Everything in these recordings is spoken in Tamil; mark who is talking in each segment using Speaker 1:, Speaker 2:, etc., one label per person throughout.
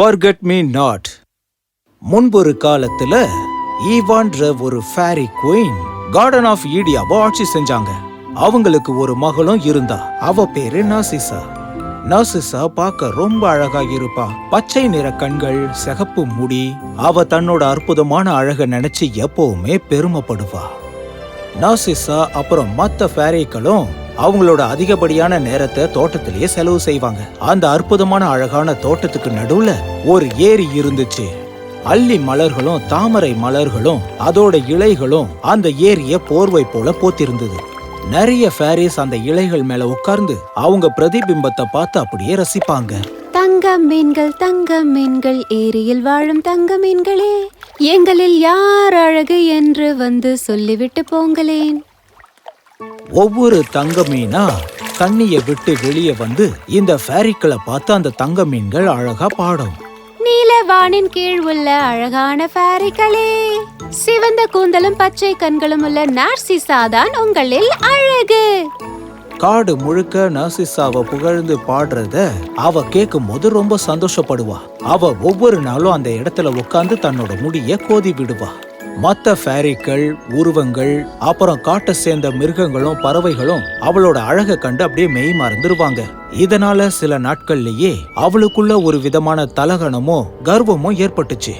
Speaker 1: ஃபர்கட் மீ நாட் முன்பொரு காலத்துல ஈவான்ற ஒரு ஃபேரி குயின் கார்டன் ஆஃப் ஈடியாவை ஆட்சி செஞ்சாங்க. அவங்களுக்கு ஒரு மகளும் இருந்தா. அவ பேரு நாசிசா நாசிசா பார்க்க ரொம்ப அழகா இருப்பா. பச்சை நிற கண்கள் சிகப்பு முடி. அவ தன்னோட அற்புதமான அழக நினைச்சு எப்பவுமே பெருமைப்படுவா. நாசிசா அப்புறம் மத்த ஃபேரிகளும் அவங்களோட அதிகப்படியான நேரத்தை தோட்டத்திலேயே செலவு செய்வாங்க. அந்த அற்புதமான அழகான தோட்டத்துக்கு நடுவுல ஒரு ஏரி இருந்துச்சு. அள்ளி மலர்களும் தாமரை மலர்களும் அதோட இலைகளும் அந்த ஏரிய போர்வை போல போத்திருந்தது. நிறைய ஃபேரிஸ் அந்த இலைகள் மேல உட்கார்ந்து அவங்க பிரதிபிம்பத்தை பார்த்து அப்படியே ரசிப்பாங்க.
Speaker 2: தங்க மீன்கள் தங்க மீன்கள் ஏரியில் வாழும் தங்க மீன்களே எங்களில் யார் அழகு என்று வந்து சொல்லிவிட்டு போங்களேன்.
Speaker 1: ஒவ்வொரு தங்க மீனா தண்ணிய விட்டு வெளியே வந்து இந்த ஃபேரிக்களை பார்த்து அந்த தங்க மீன்கள் அழகா பாடும்.
Speaker 2: நீல வானின் கீழ் உள்ள அழகான ஃபேரிகளே சிவந்த கூந்தலும் பச்சை கண்களும் உள்ள நார்சிசா தான் உங்களில் அழகு.
Speaker 1: காடு முழுக்க நர்சிஸாவ புகழ்ந்து பாடுறத அவ கேட்கும் போது ரொம்ப சந்தோஷப்படுவா. அவ ஒவ்வொரு நாளும் அந்த இடத்துல உட்கார்ந்து தன்னோட முடிய கோதி விடுவா. மற்ற ஃபேரிக்கள் உருவங்கள் அப்புறம் காட்டை சேர்ந்த மிருகங்களும் பறவைகளும் அவளோட அழகை கண்டு அப்படியே மெய் மறந்துருவாங்க. இதனால சில நாட்கள்லயே அவளுக்குள்ள ஒரு விதமான தலகணமும் கர்வமும் ஏற்பட்டுச்சு.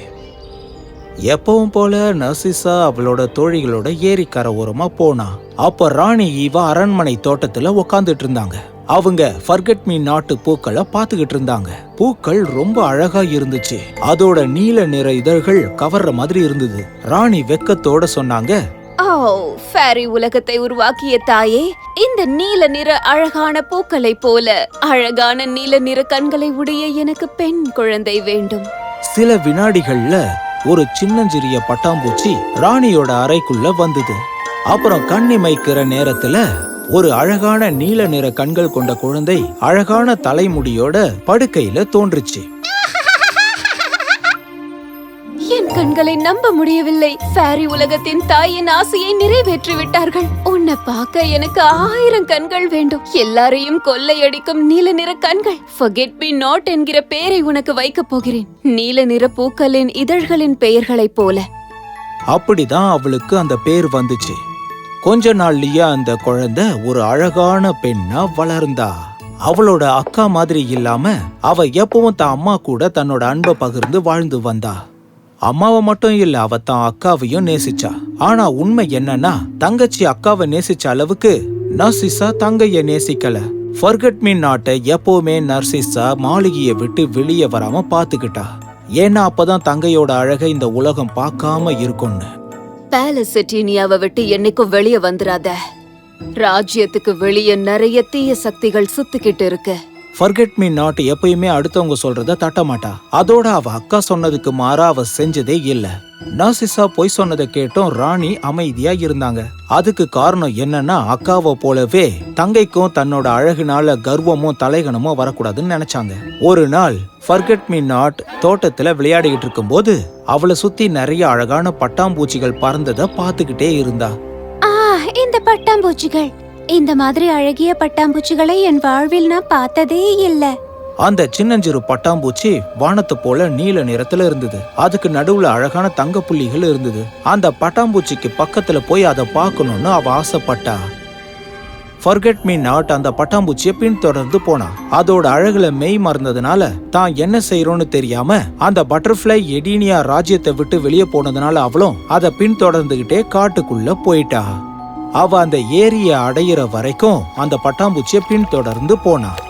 Speaker 1: எப்பவும் போல நர்சிசா அவளோட தோழிகளோட ஏரிக்கரை ஓரமா போனா அப்ப ராணி ஈவா அரண்மனை தோட்டத்துல உக்காந்துட்டு இருந்தாங்க. அவங்க ஃபர்கெட் மீ நாட்டு பூக்களை பார்த்துக்கிட்டு இருந்தாங்க. பூக்கள் ரொம்ப அழகா இருந்துச்சு. அதோட நீல நிற இதழ்கள் கவர்ற மாதிரி இருந்தது. ராணி வெக்கத்தோட சொன்னாங்க
Speaker 2: ஓ ஃபேரி உலகத்தை உருவாக்கிய தாயே இந்த நீல நிற அழகான பூக்களை போல அழகான நீல நிற கண்களை உடைய எனக்கு பெண் குழந்தை வேண்டும்.
Speaker 1: சில வினாடிகள்ல ஒரு சின்னஞ்சிறிய பட்டாம்பூச்சி ராணியோட அறைக்குள்ள வந்தது. அப்புறம் கண்ணிமைக்கிற நேரத்துல ஒரு அழகான நீல நிற கண்கள் கொண்ட குழந்தை அழகான தலைமுடியோட படுக்கையில தோன்றுச்சு.
Speaker 2: என் கண்களை நம்ப முடியவில்லை. ஃபேரி உலகத்தின் தாயின் ஆசையை நிறைவேற்றி விட்டார்கள் உன்னை பார்க்க எனக்கு ஆயிரம் கண்கள் வேண்டும். எல்லாரையும் கொள்ளையடிக்கும் நீல நிற கண்கள். forget me not என்கிற பெயரை உனக்கு வைக்கப் போகிறேன். நீல நிற பூக்களின் இதழ்களின் பெயர்களைப் போல.
Speaker 1: அப்படிதான் அவளுக்கு அந்த பேர் வந்துச்சு. கொஞ்ச நாள்லயே அந்த குழந்தை ஒரு அழகான பெண்ணா வளர்ந்தா. அவளோட அக்கா மாதிரி இல்லாம அவ எப்பவும் தான் அம்மா கூட தன்னோட அன்பை பகிர்ந்து வாழ்ந்து வந்தா. அம்மாவை மட்டும் இல்ல அவ தான் அக்காவையும் நேசிச்சா. ஆனா உண்மை என்னன்னா தங்கச்சி அக்காவை நேசிச்ச அளவுக்கு நர்சிசா தங்கைய நேசிக்கல. ஃபர்கட் மீன் நாட்டை எப்பவுமே நர்சிசா மாளிகையை விட்டு வெளியே வராம பாத்துக்கிட்டா. ஏன்னா அப்பதான் தங்கையோட அழகை இந்த உலகம் பார்க்காம இருக்கும்னு.
Speaker 2: பாலசெட்டீனியாவை விட்டு என்னைக்கும் வெளியே வந்துடாத ராஜ்யத்துக்கு வெளியே நிறைய தீய சக்திகள் சுத்திக்கிட்டு இருக்கு.
Speaker 1: ஃபர்கெட் மீ நாட் எப்பயுமே அடுத்தவங்க சொல்றத தட்ட மாட்டா அதோட அவ அக்கா சொன்னதுக்கு மாறா அவ செஞ்சதே இல்லை. நாசிசா பொய் சொன்னதை கேட்டும் ராணி அமைதியா இருந்தாங்க. அதுக்கு காரணம் என்னன்னா அக்காவை போலவே தங்கைக்கும் தன்னோட அழகுனால கர்வமும் தலைகணமும் வரக்கூடாதுன்னு நினைச்சாங்க. ஒரு நாள் ஃபர்கெட் மீ நாட் தோட்டத்துல விளையாடிக்கிட்டு இருக்கும்போது அவளை சுத்தி நிறைய அழகான பட்டாம்பூச்சிகள் பறந்ததை பார்த்துக்கிட்டே இருந்தா.
Speaker 2: ஆ இந்த பட்டாம்பூச்சிகள். இந்த மாதிரி அழகிய பட்டாம்பூச்சிகளை என் வாழ்வில் நான் பார்த்ததே இல்லை.
Speaker 1: அந்த சின்னஞ்சிறு பட்டாம்பூச்சி வானத்தை போல நீல நிறத்துல இருந்தது. அதுக்கு நடுவுல அழகான தங்க புள்ளிகள் இருந்தது. அந்த பட்டாம்பூச்சிக்கு பக்கத்துல போய் அதை பார்க்கணும்னு அவ ஆசைப்பட்டா. ஃபர்கெட் மீ நாட் அந்த பட்டாம்பூச்சியை பின்தொடர்ந்து போனான் அதோட அழகுல மெய் மறந்ததுனால தான் என்ன செய்யறோம்னு தெரியாம அந்த பட்டர்ஃப்ளை எடீனியா ராஜ்யத்தை விட்டு வெளியே போனதுனால அவளும் அதை பின்தொடர்ந்துகிட்டே காட்டுக்குள்ள போயிட்டா. அவ அந்த ஏரியை அடையிற வரைக்கும் அந்த பட்டாம்பூச்சியை பின்தொடர்ந்து போனான்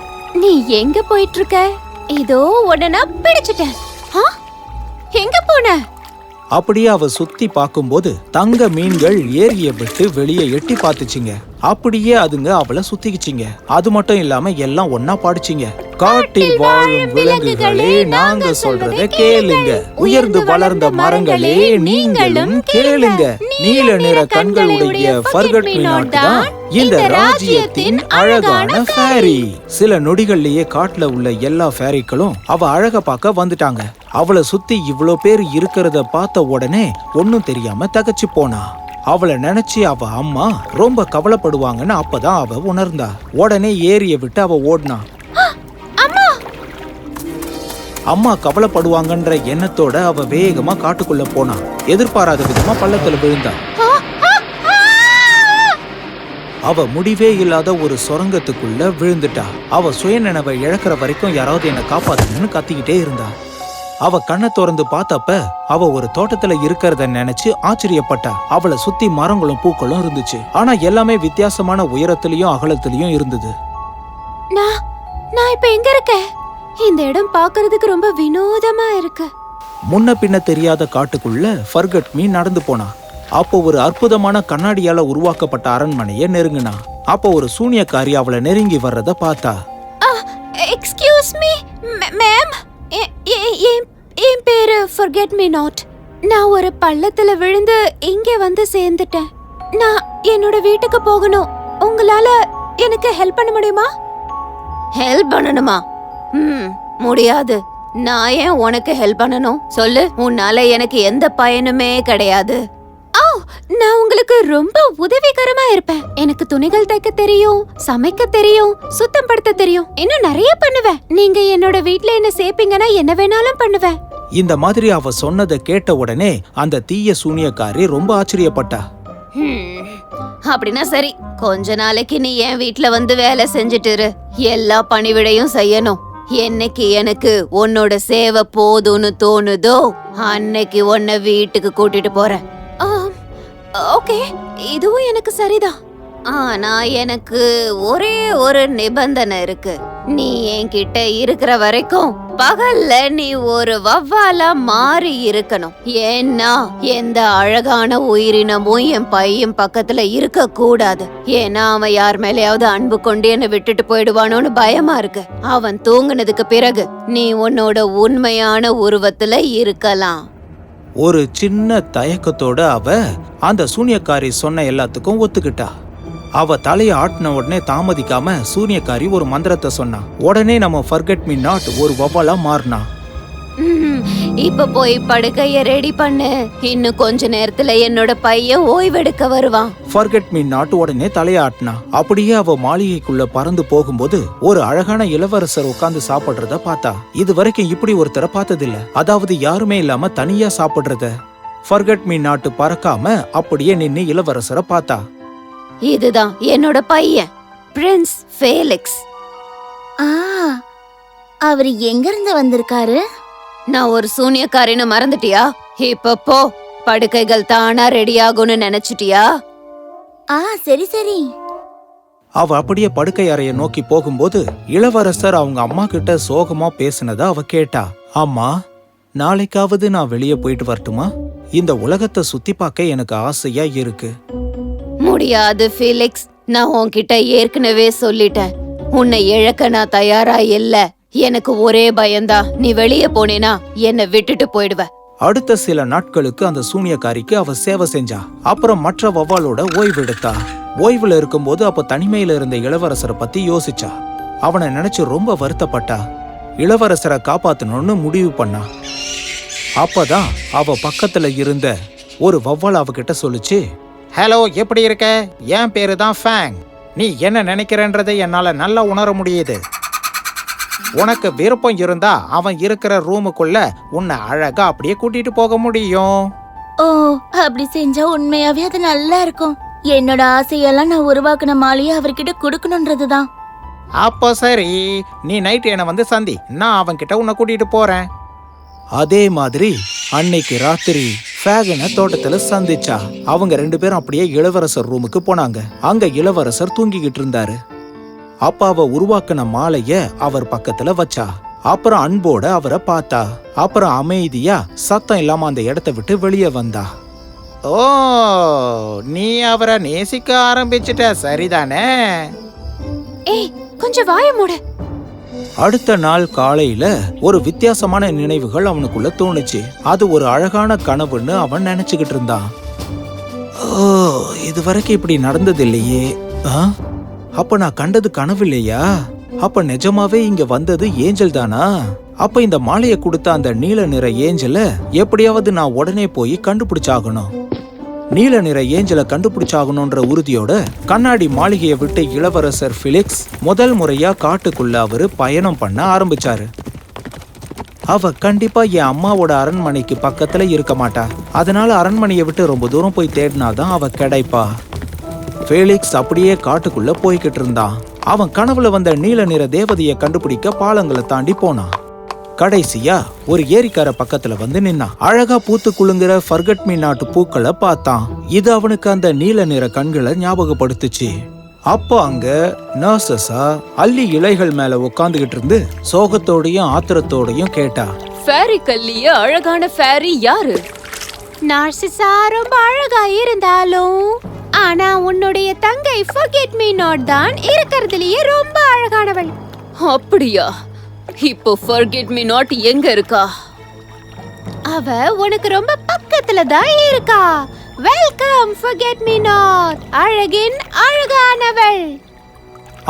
Speaker 2: நீ எங்க போயிட்டு இருக்க இதோ உடனே பிடிச்சிட்டேன். எங்க போன?
Speaker 1: அப்படியே அவ சுத்தி பார்க்கும்போது தங்க மீன்கள் ஏரியை விட்டு வெளியே எட்டி பார்த்துச்சிங்க. அப்படியே அதுங்க அவளை சுத்திக்கிச்சிங்க. அது மட்டும் இல்லாம எல்லாம் ஒன்னா பாடிச்சிங்க. காட்டில் வாழும் விலங்குகளே நாங்க சொல்றத கேளுங்க. உயர்ந்து வளர்ந்த மரங்களே நீங்களும் கேளுங்க. நீல நிற கண்களுடைய ஃபர்கட் நாட்டு தான் இந்த ராஜ்யத்தின் அழகான ஃபேரி சில நொடிகள்லயே காட்டுல உள்ள எல்லா ஃபேரிக்களும் அவ அழக பார்க்க வந்துட்டாங்க. அவளை சுத்தி இவ்வளோ பேர் இருக்கிறத பார்த்த உடனே ஒன்னும் தெரியாம தகச்சு போனா. அவளை நினைச்சு அவ அம்மா ரொம்ப கவலைப்படுவாங்கன்னு அப்பதான் அவ உணர்ந்தா. உடனே ஏரிய விட்டு அவ ஓடினா.
Speaker 2: அம்மா!
Speaker 1: கவலைப்படுவாங்கன்ற எண்ணத்தோட அவ வேகமா காட்டுக்குள்ள போனா. எதிர்பாராத விதமா பள்ளத்துல விழுந்தா. அவ முடிவே இல்லாத ஒரு சுரங்கத்துக்குள்ள விழுந்துட்டா. அவ சுயநினைவை இழக்கிற வரைக்கும் யாராவது என்ன காப்பாத்துங்கன்னு கத்திக்கிட்டே இருந்தா. அவ கண்ணை திறந்து பார்த்தப்ப அவ ஒரு தோட்டத்துல இருக்கிறத நினைச்சு ஆச்சரியப்பட்டா. அவளை சுத்தி மரங்களும் பூக்களும் இருந்துச்சு. ஆனா எல்லாமே வித்தியாசமான உயரத்திலயும் அகலத்திலயும் இருந்தது.
Speaker 2: நான் நான் இப்ப எங்க இருக்கேன் இந்த இடம் பார்க்கிறதுக்கு ரொம்ப வினோதமா இருக்கு.
Speaker 1: முன்ன பின்ன தெரியாத காட்டுக்குள்ள ஃபர்கட் மீ நடந்து போனா. அப்போ ஒரு அற்புதமான கண்ணாடியால உருவாக்கப்பட்ட அரண்மனையை நெருங்குனா. அப்போ ஒரு சூனியக்காரி அவளை நெருங்கி வர்றத பார்த்தா.
Speaker 2: எக்ஸ்கியூஸ் மீ மேம் என் பேரு ஃபர்கெட் மீ நாட் நான் ஒரு பள்ளத்துல விழுந்து இங்கே வந்து சேர்ந்துட்டேன். நான் என்னோட வீட்டுக்கு போகணும். உங்களால எனக்கு ஹெல்ப் பண்ண முடியுமா? ஹெல்ப் பண்ணணுமா? ம் முடியாது. நான் ஏன் உனக்கு ஹெல்ப் பண்ணணும்? சொல்லு. உன்னால எனக்கு எந்த பயனுமே கிடையாது. நான் உங்களுக்கு ரொம்ப உதவிகரமா இருப்பேன். எனக்கு துணிகள் தைக்க தெரியும் சமைக்க தெரியும் சுத்தம் படுத்த தெரியும். இன்னும் நிறைய பண்ணுவேன். நீங்க என்னோட வீட்ல என்ன சேர்ப்பீங்கன்னா என்ன வேணாலும் பண்ணுவேன்.
Speaker 1: இந்த மாதிரி அவ சொன்னதை கேட்ட உடனே அந்த தீய சூனியக்காரி ரொம்ப ஆச்சரியப்பட்டா.
Speaker 2: அப்படின்னா சரி. கொஞ்ச நாளைக்கு நீ என் வீட்ல வந்து வேலை செஞ்சுட்டு இரு எல்லா பணிவிடையும் செய்யணும். என்னைக்கு எனக்கு உன்னோட சேவை போதும்னு தோணுதோ அன்னைக்கு உன்னை வீட்டுக்கு கூட்டிட்டு போறேன். ஓகே இதுவும் எனக்கு சரிதான். ஆனா எனக்கு ஒரே ஒரு நிபந்தனை இருக்கு. நீ என்கிட்ட இருக்கிற வரைக்கும் பகல்ல நீ ஒரு வவ்வாலா மாறி இருக்கணும். ஏன்னா எந்த அழகான உயிரினமும் என் பையன் பக்கத்துல இருக்க கூடாது ஏன்னா அவன் யார் மேலேயாவது அன்பு கொண்டு என்ன விட்டுட்டு போயிடுவானோன்னு பயமா இருக்கு. அவன் தூங்குனதுக்கு பிறகு நீ உன்னோட உண்மையான உருவத்துல இருக்கலாம்.
Speaker 1: ஒரு சின்ன தயக்கத்தோட அவ அந்த சூனியக்காரி சொன்ன எல்லாத்துக்கும் ஒத்துக்கிட்டா. அவ தலைய ஆட்டின உடனே தாமதிக்காம சூனியக்காரி ஒரு மந்திரத்தை சொன்னா. உடனே நம்ம ஃபர்கெட் மீ நாட் ஒரு வவ்வாலா
Speaker 2: மாறினான் இப்ப போய் படுக்கைய ரெடி பண்ணு. இன்னும் கொஞ்ச நேரத்துல என்னோட பையன் ஓய்வெடுக்க வருவான்.
Speaker 1: ஃபர்கெட் மீ நாட் உடனே தலையாட்டினா. அப்படியே அவ மாளிகைக்குள்ள பறந்து போகும்போது ஒரு அழகான இளவரசர் உட்கார்ந்து சாப்பிடுறத பார்த்தா. இது வரைக்கும் இப்படி ஒருத்தரை பார்த்ததில்ல. அதாவது யாருமே இல்லாம தனியா சாப்பிடுறத. ஃபர்கெட் மீ நாட்டு பறக்காம அப்படியே நின்னு இளவரசரை பார்த்தா.
Speaker 2: இதுதான் என்னோட பையன் பிரின்ஸ் ஃபேலிக்ஸ்
Speaker 3: ஆ அவர் எங்க இருந்து வந்திருக்காரு?
Speaker 2: நான் ஒரு சூனியக்காரின்னு மறந்துட்டியா? இப்ப போ படுக்கைகள் தானா ரெடி ஆகும்னு நினைச்சிட்டியா?
Speaker 3: ஆ சரி சரி.
Speaker 1: அவ அப்படியே படுக்கை அறைய நோக்கி போகும்போது இளவரசர் அவங்க அம்மா கிட்ட சோகமா பேசினத அவ கேட்டா. அம்மா நாளைக்காவது நான் வெளியே போயிட்டு வரட்டுமா? இந்த உலகத்தை சுத்தி பார்க்க எனக்கு ஆசையா இருக்கு.
Speaker 2: முடியாது ஃபீலிக்ஸ். நான் உன்கிட்ட ஏற்கனவே சொல்லிட்டேன். உன்னை இழக்க நான் தயாரா இல்ல. எனக்கு ஒரே பயந்தா. நீ வெளியே போனேனா என்னை விட்டுட்டு போயிடுவ.
Speaker 1: அடுத்த சில நாட்களுக்கு அந்த சூனியக்காரிக்கு அவ சேவை செஞ்சா. அப்புறம் மற்ற வவ்வாலோட ஓய்வு எடுத்தா. ஓய்வுல இருக்கும்போது அப்ப தனிமையில இருந்த இளவரசரை பத்தி யோசிச்சா. அவனை நினைச்சு ரொம்ப வருத்தப்பட்டா. இளவரசரை காப்பாத்தணும்னு முடிவு பண்ணா. அப்பதான் அவ பக்கத்துல இருந்த ஒரு வவ்வால் அவகிட்ட சொல்லுச்சு ஹலோ எப்படி இருக்க? என் பேரு தான் ஃபேங். நீ என்ன நினைக்கிறன்றதை என்னால நல்லா உணர முடியுது. உனக்கு விருப்பம் இருந்தா அவன் இருக்கிற ரூமுக்குள்ள உன்னை அழகா அப்படியே கூட்டிட்டு போக முடியும்.
Speaker 3: ஓ அப்படி செஞ்சா உண்மையாவே அது நல்லா இருக்கும். என்னோட ஆசையெல்லாம் நான் உருவாக்குன மாலையை அவர்கிட்ட கொடுக்கணுன்றதுதான்.
Speaker 1: அப்போ சரி நீ நைட் என்னை வந்து சந்தி நான் அவன்கிட்ட உன்னை கூட்டிட்டு போறேன். அதே மாதிரி அன்னைக்கு ராத்திரி ஃபேகனை தோட்டத்துல சந்திச்சா அவங்க ரெண்டு பேரும் அப்படியே இளவரசர் ரூமுக்கு போனாங்க. அங்க இளவரசர் தூங்கிக்கிட்டு இருந்தாரு. அப்ப அவ உருவாக்குன மாலைய அவர் பக்கத்துல வச்சா. அப்புறம் அன்போட அவரை பார்த்தா. அப்புறம் அமைதியா சத்தம் இல்லாம அந்த இடத்த விட்டு வெளியே வந்தா. ஓ நீ அவரை நேசிக்க ஆரம்பிச்சிட்ட சரிதானே?
Speaker 2: ஏய் கொஞ்சம் வாய மூடு.
Speaker 1: அடுத்த நாள் காலையில ஒரு வித்தியாசமான நினைவுகள் அவனுக்குள்ள தோணுச்சு. அது ஒரு அழகான கனவுன்னு அவன் நினைச்சுக்கிட்டு இருந்தான். ஓ இது வரைக்கும் இப்படி நடந்தது இல்லையே. ஆ? அப்ப நான் கண்டது கனவு இல்லையா? அப்ப நிஜமாவே இங்க வந்தது ஏஞ்சல் தானா? அப்ப இந்த மாலையை கொடுத்த அந்த நீல நிற ஏஞ்சல எப்படியாவது நான் உடனே போய் கண்டுபிடிச்சாகணும். நீல நிற ஏஞ்சலை கண்டுபிடிச்சாகணும்ன்ற உறுதியோட கண்ணாடி மாளிகையை விட்டு இளவரசர் பிலிக்ஸ் முதல் முறையா காட்டுக்குள்ள அவரு பயணம் பண்ண ஆரம்பிச்சாரு. அவ கண்டிப்பா என் அம்மாவோட அரண்மனைக்கு பக்கத்துல இருக்க மாட்டா. அதனால அரண்மனையை விட்டு ரொம்ப தூரம் போய் தேடினாதான் அவ கிடைப்பா. ஃபேலிக்ஸ் அப்படியே காட்டுக்குள்ள போய்கிட்டு இருந்தான் அவன் கனவுல வந்த நீல நிற தேவதையை கண்டுபிடிக்க பாலங்களை தாண்டி போனான் கடைசியா ஒரு ஏரிக்கரை பக்கத்துல வந்து நின்னான் அழகா பூத்து குலுங்குற ஃபர்கட் மீ நாட்டு பூக்களை பார்த்தான். இது அவனுக்கு அந்த நீல நிற கண்களை ஞாபகப்படுத்துச்சு. அப்போ அங்க நர்சஸா அள்ளி இலைகள் மேல உட்காந்துகிட்டு இருந்து சோகத்தோடையும் ஆத்திரத்தோடையும் கேட்டா.
Speaker 2: ஃபேரி கல்லிய அழகான ஃபேரி யாரு? நார்சிசா ரொம்ப அழகா இருந்தாலும் ஆனா உன்னுடைய தங்கை ஃபர்கெட் மீ நாட் தான் இருக்கிறதுலயே ரொம்ப அழகானவள். அப்படியா? இப்போ ஃபர்கெட் மீ நாட் எங்க இருக்கா? அவ உனக்கு ரொம்ப பக்கத்துல தான் இருக்கா. வெல்கம் ஃபர்கெட் மீ நாட் அழகின் அழகானவள்.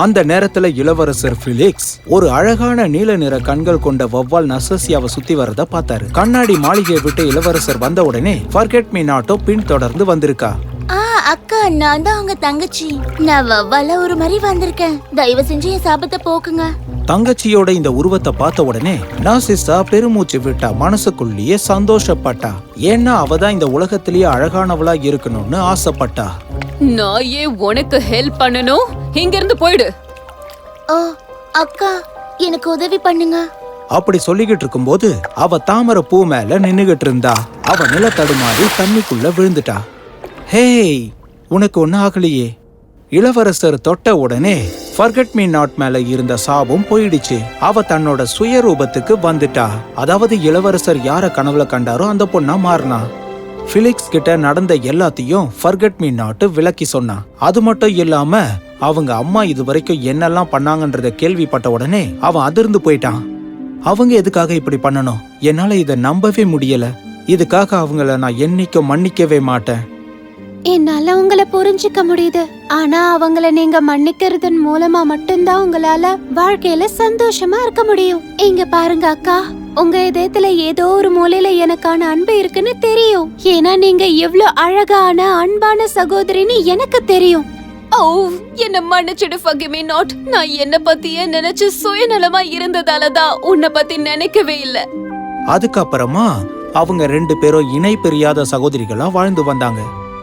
Speaker 1: அந்த நேரத்துல இளவரசர் பிலிக்ஸ் ஒரு அழகான நீல நிற கண்கள் கொண்ட வவ்வால் நசசியாவை சுத்தி வரத பார்த்தாரு. கண்ணாடி மாளிகையை விட்டு இளவரசர் வந்த உடனே ஃபர்கெட் மீ நாட்டோ பின் தொடர்ந்து வந்திருக்கா.
Speaker 3: நான் தான் உங்க தங்கச்சி. நான் வவ்வால ஒரு மாதிரி வந்திருக்கேன். தயவு செஞ்சு என் சாபத்தை போக்குங்க.
Speaker 1: தங்கச்சியோட இந்த உருவத்தை பார்த்த உடனே நாசிசா பெருமூச்சு விட்டா மனசுக்குள்ளேயே சந்தோஷப்பட்டா. ஏன்னா அவ தான் இந்த உலகத்திலேயே அழகானவளா இருக்கணும்னு ஆசைப்பட்டா.
Speaker 2: நான் ஏன் உனக்கு ஹெல்ப் பண்ணணும்? இங்க இருந்து போயிடு.
Speaker 3: ஓ அக்கா எனக்கு உதவி பண்ணுங்க.
Speaker 1: அப்படி சொல்லிக்கிட்டு இருக்கும்போது அவ தாமரை பூ மேல நின்னுகிட்டு இருந்தா. அவ நில தடுமாறி தண்ணிக்குள்ள விழுந்துட்டா. ஹேய்! உனக்கு ஒன்றும் ஆகலையே இளவரசர் தொட்ட உடனே ஃபர்கட் மீ நாட் மேல இருந்த சாபம் போயிடுச்சு. அவ தன்னோட சுயரூபத்துக்கு வந்துட்டா. அதாவது இளவரசர் யார கனவுல கண்டாரோ அந்த பொண்ணா மாறினா. ஃபிலிக்ஸ் கிட்ட நடந்த எல்லாத்தையும் ஃபர்கட் மீ நாட்டு விளக்கி சொன்னான் அது மட்டும் இல்லாம அவங்க அம்மா இது வரைக்கும் என்னெல்லாம் பண்ணாங்கன்றத கேள்விப்பட்ட உடனே அவன் அதிர்ந்து போயிட்டான். அவங்க எதுக்காக இப்படி பண்ணணும்? என்னால இதை நம்பவே முடியல. இதுக்காக அவங்கள நான் என்னைக்கும் மன்னிக்கவே மாட்டேன்.
Speaker 2: என்னால உங்களை புரிஞ்சுக்க முடியுது. ஆனா அவங்கள நீங்க மன்னிக்கிறதன் மூலமா மட்டும்தான் உங்களால வாழ்க்கையில சந்தோஷமா இருக்க முடியும். இங்க பாருங்க அக்கா உங்க இதயத்துல ஏதோ ஒரு மூலையில எனக்கான அன்பு இருக்குன்னு தெரியும். ஏன்னா நீங்க எவ்வளவு அழகான அன்பான சகோதரின்னு எனக்கு தெரியும். ஓ என்ன மன்னிச்சிடு ஃபகிமி நாட் நான் என்ன பத்தியே நினைச்சு சுயநலமா இருந்ததாலதான் உன்னை பத்தி நினைக்கவே இல்லை.
Speaker 1: அதுக்கப்புறமா அவங்க ரெண்டு பேரும் இணை பிரியாத சகோதரிகளா வாழ்ந்து வந்தாங்க.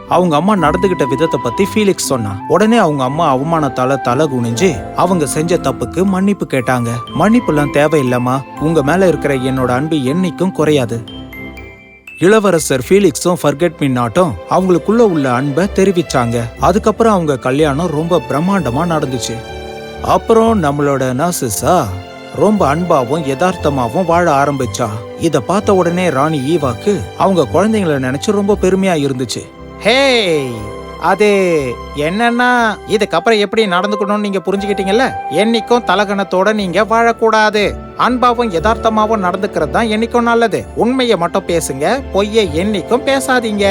Speaker 1: அவங்க அம்மா நடந்துகிட்ட விதத்தை பத்தி ஃபீலிக்ஸ் சொன்னா. உடனே அவங்க அம்மா அவமானத்தால தலை குனிஞ்சு அவங்க செஞ்ச தப்புக்கு மன்னிப்பு கேட்டாங்க. மன்னிப்புலாம் தேவையில்லம்மா. உங்க மேல இருக்கிற என்னோட அன்பு என்னைக்கும் குறையாது. இளவரசர் ஃபீலிக்ஸும் ஃபர்கெட் மீ நாட்டும் அவங்களுக்குள்ள உள்ள அன்பை தெரிவிச்சாங்க. அதுக்கப்புறம் அவங்க கல்யாணம் ரொம்ப பிரம்மாண்டமா நடந்துச்சு. அப்புறம் நம்மளோட நர்சஸா ரொம்ப அன்பாவும் யதார்த்தமாவும் வாழ ஆரம்பிச்சா. இத பார்த்த உடனே ராணி ஈவாக்கு அவங்க குழந்தைங்கள நினைச்சு ரொம்ப பெருமையா இருந்துச்சு. ஹேய் அது என்னன்னா இதுக்கப்புறம் எப்படி நடந்துக்கணும்னு நீங்க புரிஞ்சுக்கிட்டீங்கல்ல? என்னைக்கும் தலகணத்தோட நீங்க வாழக்கூடாது. அன்பாவும் யதார்த்தமாவும் நடந்துக்கிறது தான் என்னைக்கும் நல்லது. உண்மையை மட்டும் பேசுங்க பொய்யை என்னைக்கும் பேசாதீங்க.